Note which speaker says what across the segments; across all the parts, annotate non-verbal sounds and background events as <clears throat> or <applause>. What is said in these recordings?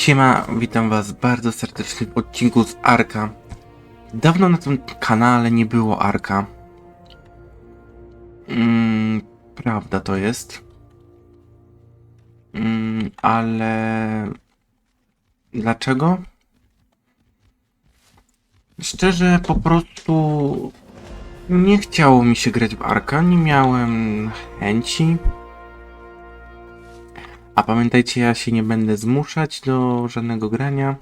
Speaker 1: Siema, witam was bardzo serdecznie w odcinku z Arka. Dawno na tym kanale nie było Arka. Mm, prawda to jest. Mm, ale... Dlaczego? Szczerze, po prostu... Nie chciało mi się grać w Arka, nie miałem chęci. A pamiętajcie, ja się nie będę zmuszać do żadnego grania.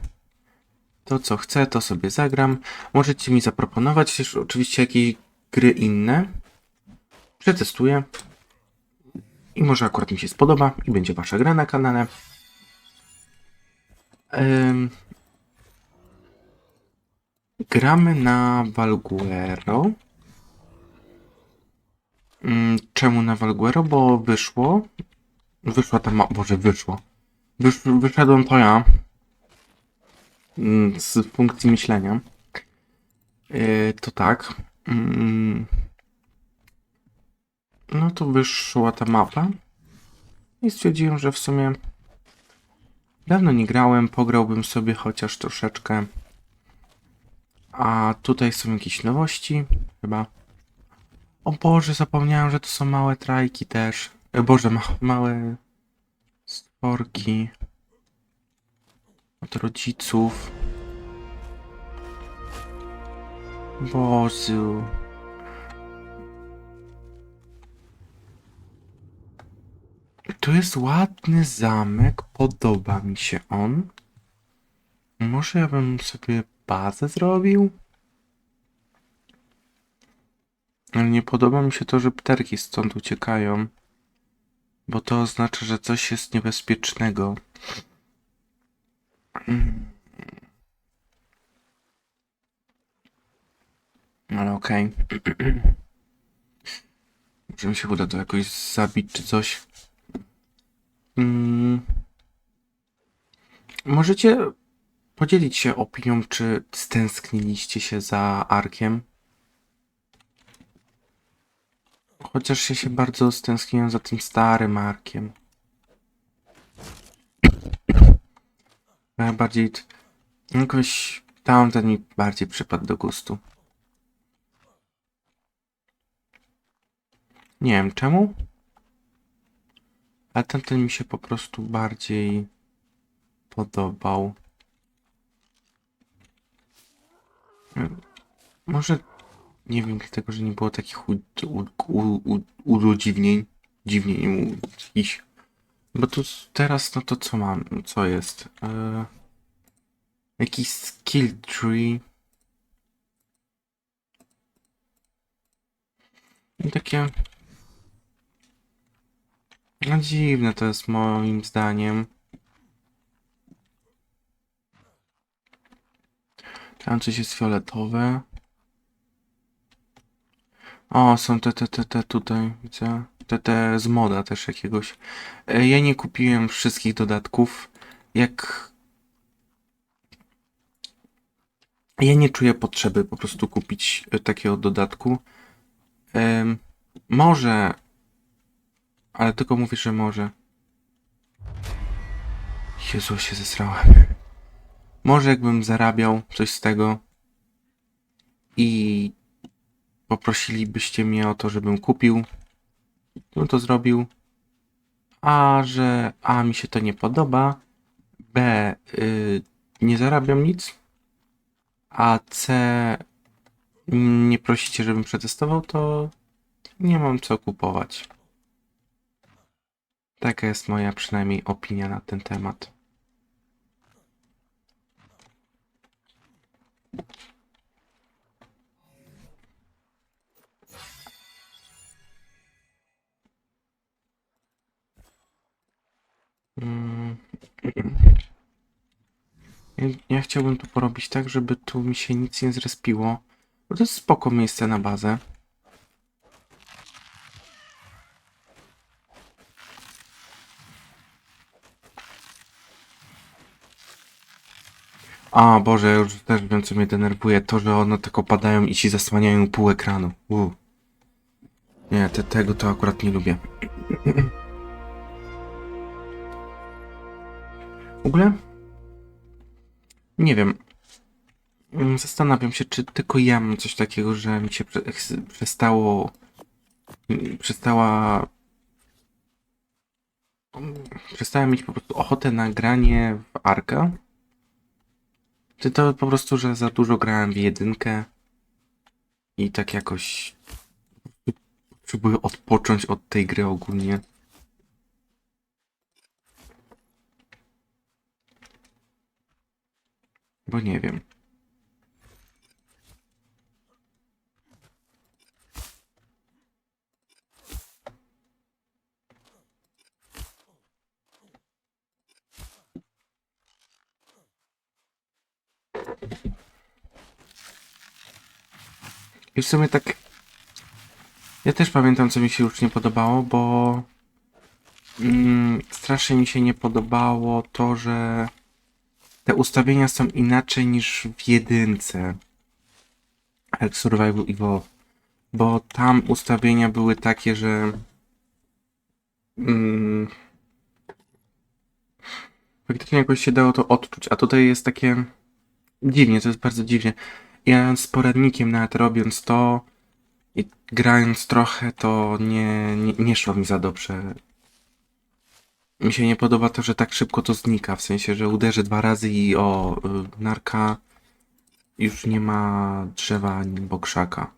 Speaker 1: To co chcę, to sobie zagram. Możecie mi zaproponować też oczywiście jakieś gry inne. Przetestuję. I może akurat mi się spodoba i będzie wasza gra na kanale. Ym... Gramy na Valguero. Ym, Czemu na Valguero? Bo wyszło Wyszła ta ma... Boże, wyszło. Wysz... Wyszedłem to ja. Mm, Z funkcji myślenia. Yy, to tak. Mm. No to wyszła ta mapa. I stwierdziłem, że w sumie dawno nie grałem, pograłbym sobie chociaż troszeczkę. A tutaj są jakieś nowości, chyba. O Boże, zapomniałem, że to są małe trajki też. E, Boże, ma małe stworki. Od rodziców. Bozu. Tu jest ładny zamek, podoba mi się on. Może ja bym sobie bazę zrobił? Ale nie podoba mi się to, że pterki stąd uciekają. Bo to oznacza, że coś jest niebezpiecznego. Mm. Ale okej. <clears throat> Może mi się uda to jakoś zabić czy coś. Mm. Możecie podzielić się opinią, czy stęskniliście się za Arkiem? Chociaż ja się bardzo stęskniłem za tym starym Arkiem. Najbardziej... t- Jakoś tamten mi bardziej przypadł do gustu. Nie wiem czemu. Ale tamten mi się po prostu bardziej podobał. Może nie wiem, dlatego, że nie było takich u, u, u, u, urodziwnień. Jakichś. Bo tu teraz, no to co mam? Co jest? E, jakiś skill tree. I takie... No dziwne to jest moim zdaniem. Tam coś jest fioletowe. O, są te, te, te, te tutaj, widzę. Te, te z moda też jakiegoś. E, Ja nie kupiłem wszystkich dodatków. Jak... Ja nie czuję potrzeby po prostu kupić e, takiego dodatku. Może... Ale tylko mówię, że może. Jezu, się zesrałem. Może jakbym zarabiał coś z tego i poprosilibyście mnie o to, żebym kupił, bym to zrobił. A że A mi się to nie podoba, B y, nie zarabiam nic, a C nie prosicie, żebym przetestował, to nie mam co kupować. Taka jest moja przynajmniej opinia na ten temat. Ja, ja chciałbym tu porobić tak, żeby tu mi się nic nie zrespiło. Bo to jest spoko miejsce na bazę. A Boże, już też wiem co mnie denerwuje. To, że one tak opadają i ci zasłaniają pół ekranu. U. Nie, te, tego to akurat nie lubię. Ogóle Nie wiem. Mm, Zastanawiam się, czy tylko ja mam coś takiego, że mi się przestało. mm, Przestała. mm, Przestałem mieć po prostu ochotę na granie w Arka. Czy to po prostu, że za dużo grałem w jedynkę i tak jakoś potrzebuję odpocząć od tej gry ogólnie. Bo nie wiem. I w sumie tak. Ja też pamiętam, co mi się już nie podobało, bo. Mm, strasznie mi się nie podobało to, że te ustawienia są inaczej niż w jedynce. Ark Survival Evolved. Bo tam ustawienia były takie, że. Mm, faktycznie jakoś się dało to odczuć, a tutaj jest takie. Dziwnie, to jest bardzo dziwnie. Ja z poradnikiem nawet robiąc to i grając trochę, to nie, nie, nie szło mi za dobrze. Mi się nie podoba to, że tak szybko to znika, w sensie, że uderzę dwa razy i o, y, narka już nie ma drzewa ani bokrzaka.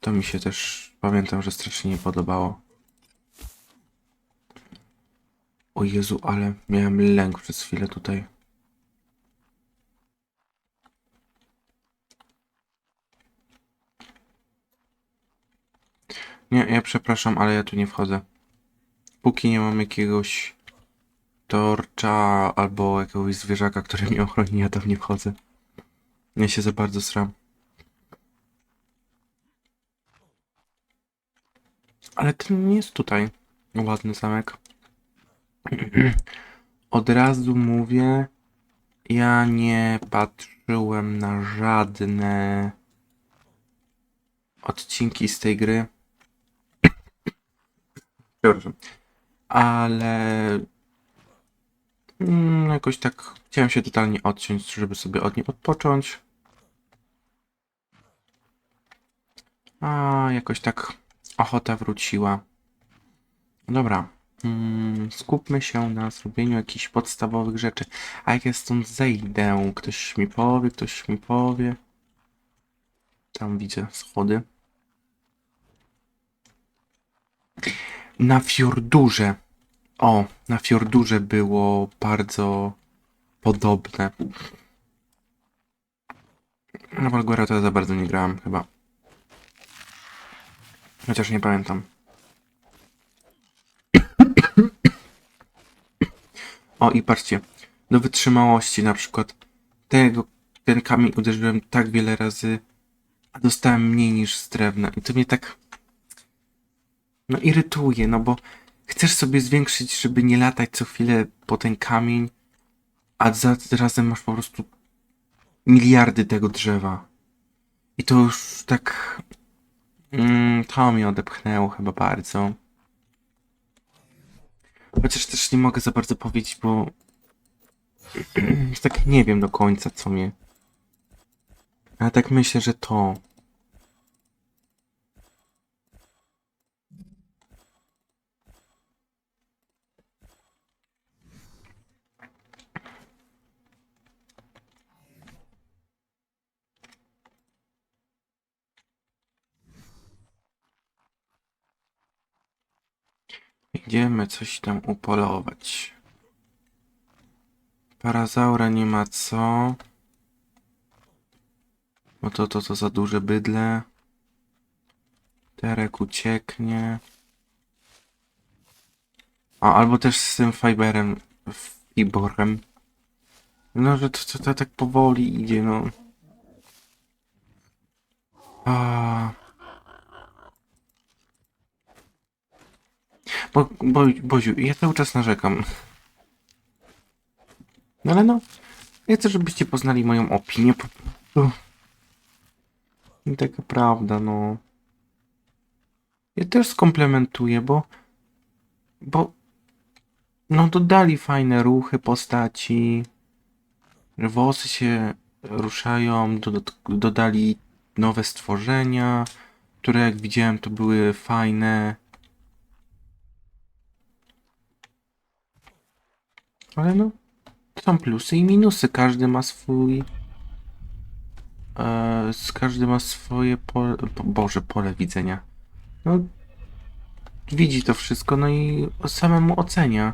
Speaker 1: To mi się też, pamiętam, że strasznie nie podobało. O Jezu, ale miałem lęk przez chwilę tutaj. Nie, ja przepraszam, ale ja tu nie wchodzę. Póki nie mam jakiegoś torcza albo jakiegoś zwierzaka, który mnie ochroni, ja tam nie wchodzę. Ja się za bardzo sram. Ale ten nie jest tutaj. Ładny zamek. <clears throat> Od razu mówię, ja nie patrzyłem na żadne odcinki z tej gry. Przepraszam. Ale mm, jakoś tak chciałem się totalnie odciąć, żeby sobie od niej odpocząć. A jakoś tak ochota wróciła. Dobra. Mm, skupmy się na zrobieniu jakichś podstawowych rzeczy. A jak ja stąd zejdę? Ktoś mi powie, ktoś mi powie. Tam widzę schody. Na Fjordurze. O, na Fjordurze było bardzo podobne. Na Valguera to ja za bardzo nie grałem chyba. Chociaż nie pamiętam. O i patrzcie, do wytrzymałości na przykład tego, ten kamień uderzyłem tak wiele razy, a dostałem mniej niż z drewna. I to mnie tak no irytuje, no bo chcesz sobie zwiększyć, żeby nie latać co chwilę po ten kamień, a za razem masz po prostu miliardy tego drzewa. I to już tak mm, to mnie odepchnęło chyba bardzo. Chociaż też nie mogę za bardzo powiedzieć, bo <clears throat> tak nie wiem do końca, co mnie. Ale tak myślę, że to. Idziemy coś tam upolować. Parazaura nie ma co. Bo to, to, to za duże bydle. Terek ucieknie. A, albo też z tym fiberem, fiborem. No, że to, to, to tak powoli idzie, no. A. Bo, bo, Boziu, ja cały czas narzekam. No ale no, ja chcę, żebyście poznali moją opinię po prostu. I taka prawda, no. Ja też skomplementuję, bo... Bo... No dodali fajne ruchy postaci. Włosy się ruszają, dodali nowe stworzenia, które jak widziałem to były fajne. Ale no, są plusy i minusy, każdy ma swój... E, każdy ma swoje pole, po, Boże, pole widzenia. No, widzi to wszystko, no i samemu ocenia.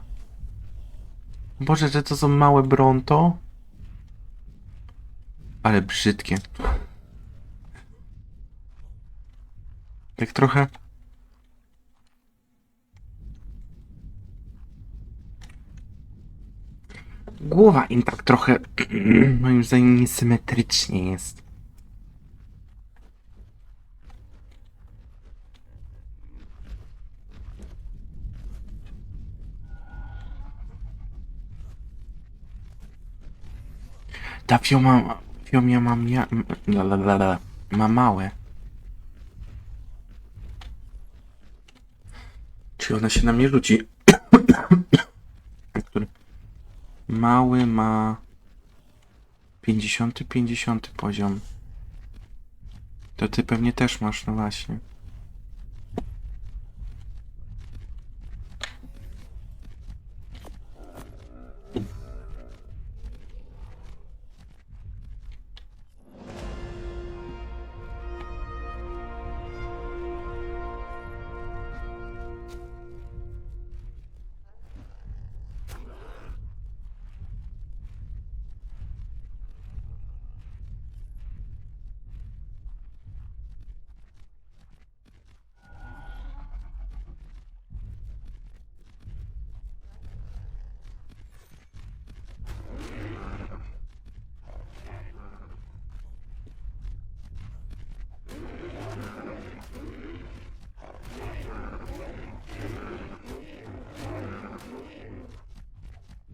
Speaker 1: Boże, że to są małe Bronto. Ale brzydkie. Tak trochę. Głowa im tak trochę, <clears throat> moim zdaniem, niesymetrycznie jest. Ta fioma, fiomia ma, mia, m- la, la, la, la, ma małe. Czy ona się na mnie rzuci? Mały ma 50, 50 poziom. To ty pewnie też masz, no właśnie.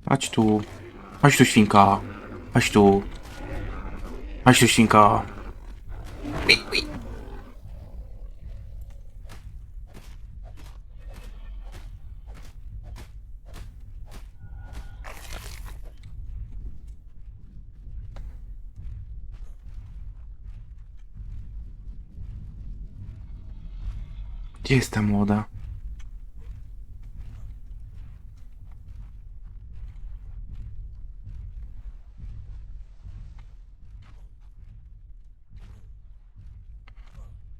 Speaker 1: Chodź tu. Chodź tu, świnka. Chodź tu. Chodź tu, świnka. Gdzie jest ta młoda?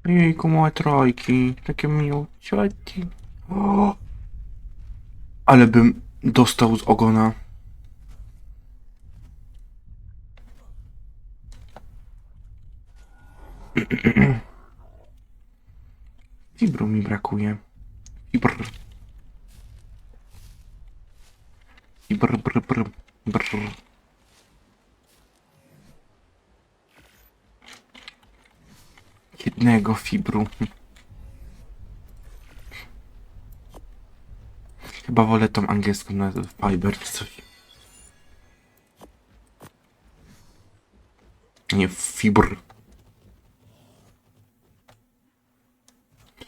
Speaker 1: Jejku, małe trojki. Takie miłciutki. O! Ale bym dostał z ogona. <clears throat> Fibru mi brakuje. Fibr. Fibr, br, br, br. Jednego fibru. Chyba wolę tą angielską na fiber czy coś. Nie, fibr.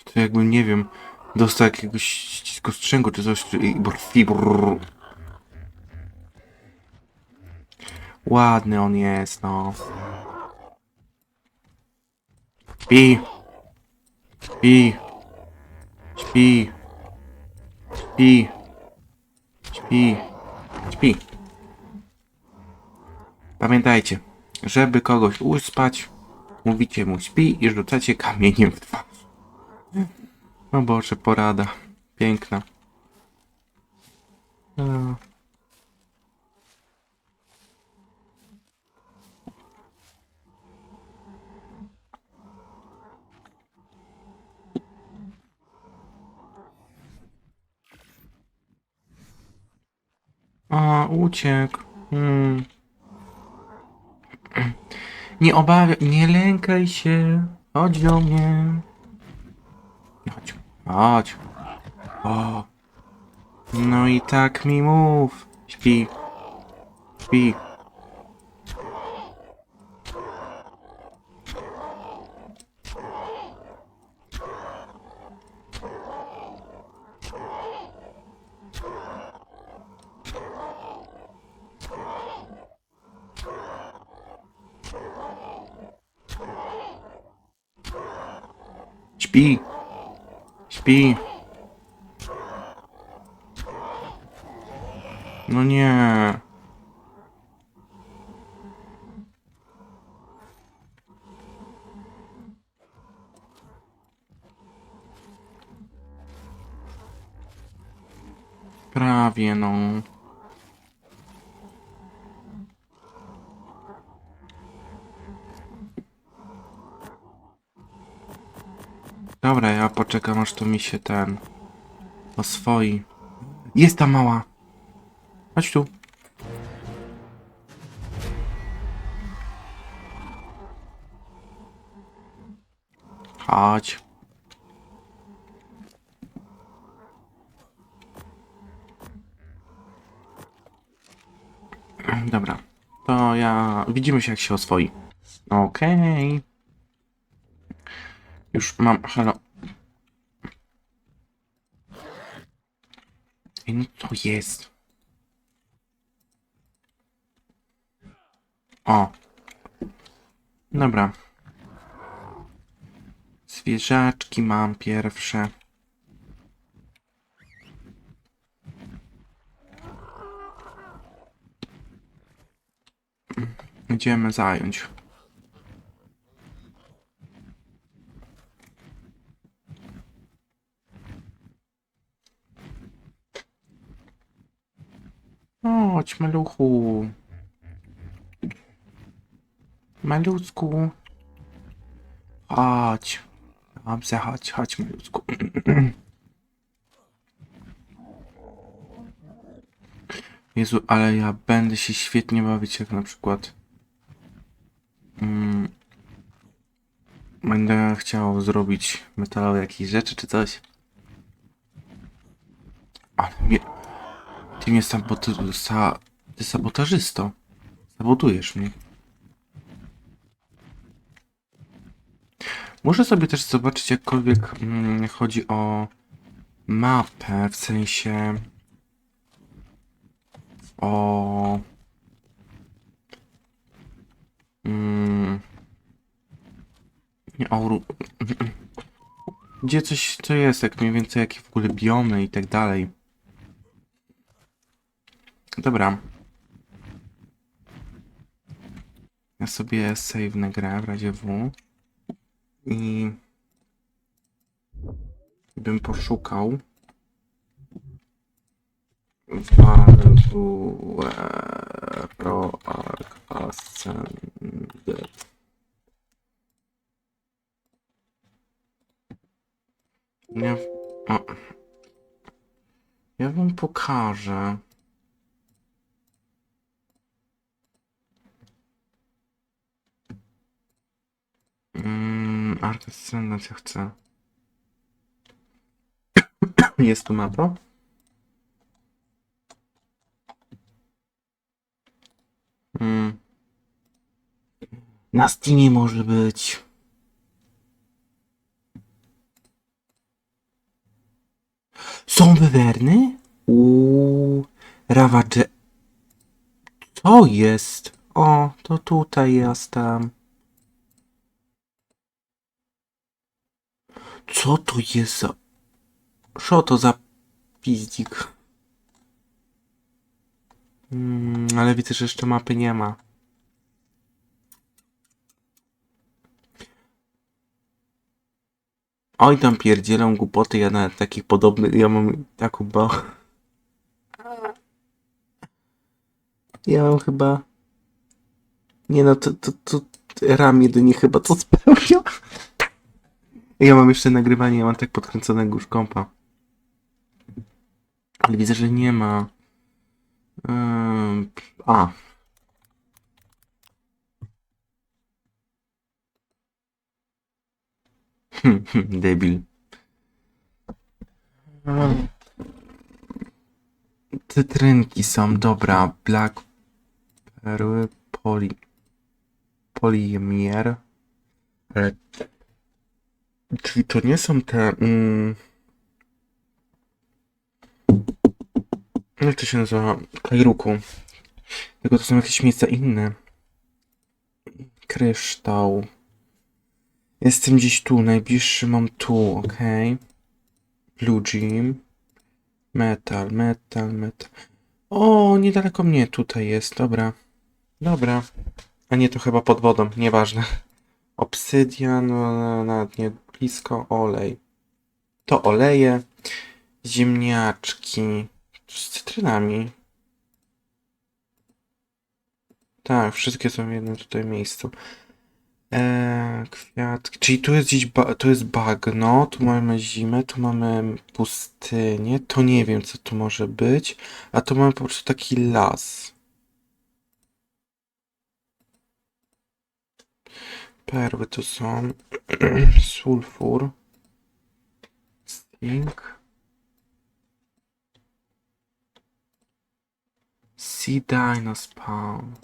Speaker 1: To jakby, nie wiem, dostał jakiegoś ścisku strzęgu czy coś, fibr, fibr. Ładny on jest, no. Śpi. Śpi. Śpi. Śpi. Śpi. Śpi. Pamiętajcie, żeby kogoś uspać, mówicie mu śpi i rzucacie kamieniem w twarz. O Boże, porada. Piękna. A. A, uciekł. Hmm. Nie obawiaj, nie lękaj się. Chodź do mnie. Chodź, chodź. O. No i tak mi mów. Śpi. Śpi. Śpi. Śpi. No nie. Prawie no. Poczekam aż to mi się ten oswoi. Jest ta mała. Chodź tu. Chodź. Dobra. To ja... Widzimy się jak się oswoi. Okej. Już mam... Halo. No to jest. O. Dobra. Zwierzaczki mam pierwsze. Idziemy zająć. Chodź, maluchu. Malucku. Chodź. Dobrze, chodź, chodź, malucku. <clears throat> Jezu, ale ja będę się świetnie bawić, jak na przykład mm, będę chciał zrobić metalowe jakieś rzeczy czy coś. Ale mnie, ty mnie sabotu, sa, ty sabotażysto. Sabotujesz mnie. Muszę sobie też zobaczyć jakkolwiek mm, chodzi o mapę, w sensie o mm, nie o <clears throat> gdzie coś co jest, jak mniej więcej jakie w ogóle biomy i tak dalej. Dobra. Ja sobie save na w razie W. I bym poszukał Valvuero Arc Ascended. Ja, o. ja wam pokażę. Arc Ascended ja chcę. Jest tu mapa? Hmm. Na Steamie może być. Są wywerny? Uuu, Ravager. Co jest? O, to tutaj jestem. Co to jest za... Co to za pizdzik? Mm, ale widzę, że jeszcze mapy nie ma. Oj, tam pierdzielą głupoty, ja nawet takich podobnych, ja mam taką bo... Ja mam chyba... Nie no, to, to, to ram jedynie chyba to spełnia. Ja mam jeszcze nagrywanie, ja mam tak podkręconego już kompa. Ale widzę, że nie ma. Ym, a. Debil. Ym. Cytrynki są, dobra. Black perły, poli... Poliemier. Ale... Czyli to nie są te... Mm, jak to się nazywa? Kairuku. Tylko to są jakieś miejsca inne. Kryształ. Jestem gdzieś tu, najbliższy mam tu, ok. Blue Gym. Metal, metal, metal. O, niedaleko mnie tutaj jest, dobra. Dobra. A nie, to chyba pod wodą, nieważne. Obsydian, no, nawet nie blisko, olej. To oleje, ziemniaczki z cytrynami. Tak, wszystkie są w jednym tutaj miejscu. Eee, kwiatki. Czyli tu jest gdzieś ba- tu jest bagno, tu mamy zimę, tu mamy pustynię. To nie wiem, co tu może być. A tu mamy po prostu taki las. Perły tu są. <clears throat> Sulfur. Zinc. Sea Dino Spawn.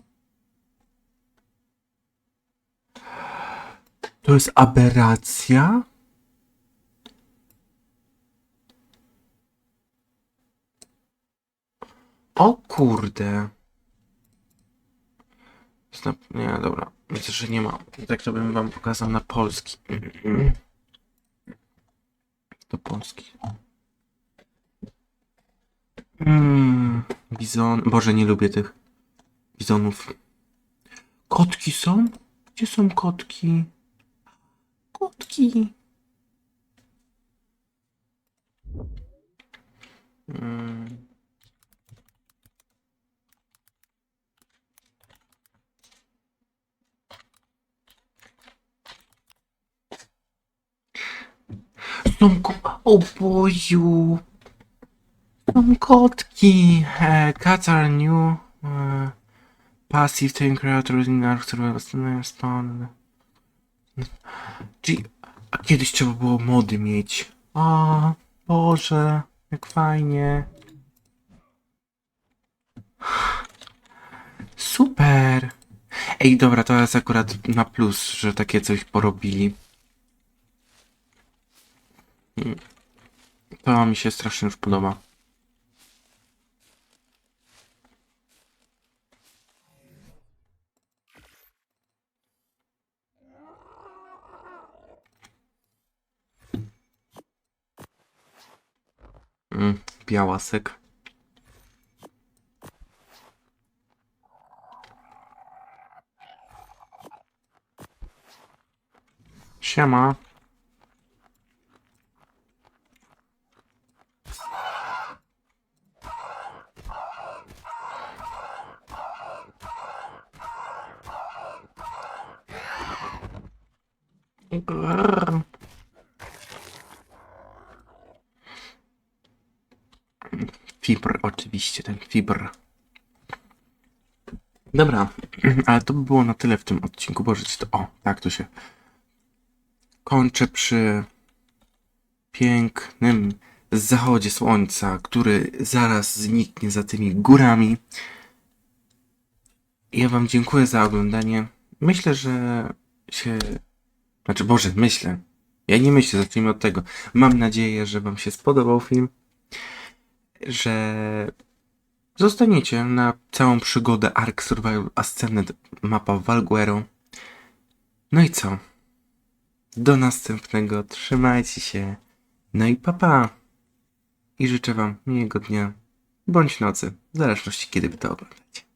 Speaker 1: To jest aberracja? O kurde. Nie, dobra. Myślę, że nie ma. Tak to bym wam pokazał na polski. To polski. Mm, bizon. Boże, nie lubię tych bizonów. Kotki są? Gdzie są kotki? Kotki. Mm. Są ko... O Boziu. Są kotki. E, cats are new. E, passive time creators in survival spawn. Czyli, a kiedyś trzeba było mody mieć. A, Boże, jak fajnie. Super. Ej, dobra, to jest akurat na plus, że takie coś porobili. To mi się strasznie już podoba. Mm, białasek. Siema. Grrr. Fibr, oczywiście, ten fibr. Dobra, <clears throat> ale to by było na tyle w tym odcinku. Boże, to. O, tak to się. Kończę przy pięknym zachodzie słońca, który zaraz zniknie za tymi górami. Ja Wam dziękuję za oglądanie. Myślę, że się. Znaczy, Boże, myślę. Ja nie myślę, zacznijmy od tego. Mam nadzieję, że Wam się spodobał film że zostaniecie na całą przygodę Ark Survival Ascended mapa Valguero. No i co? Do następnego. Trzymajcie się. No i papa. I życzę wam miłego dnia bądź nocy, w zależności kiedy by to oglądać.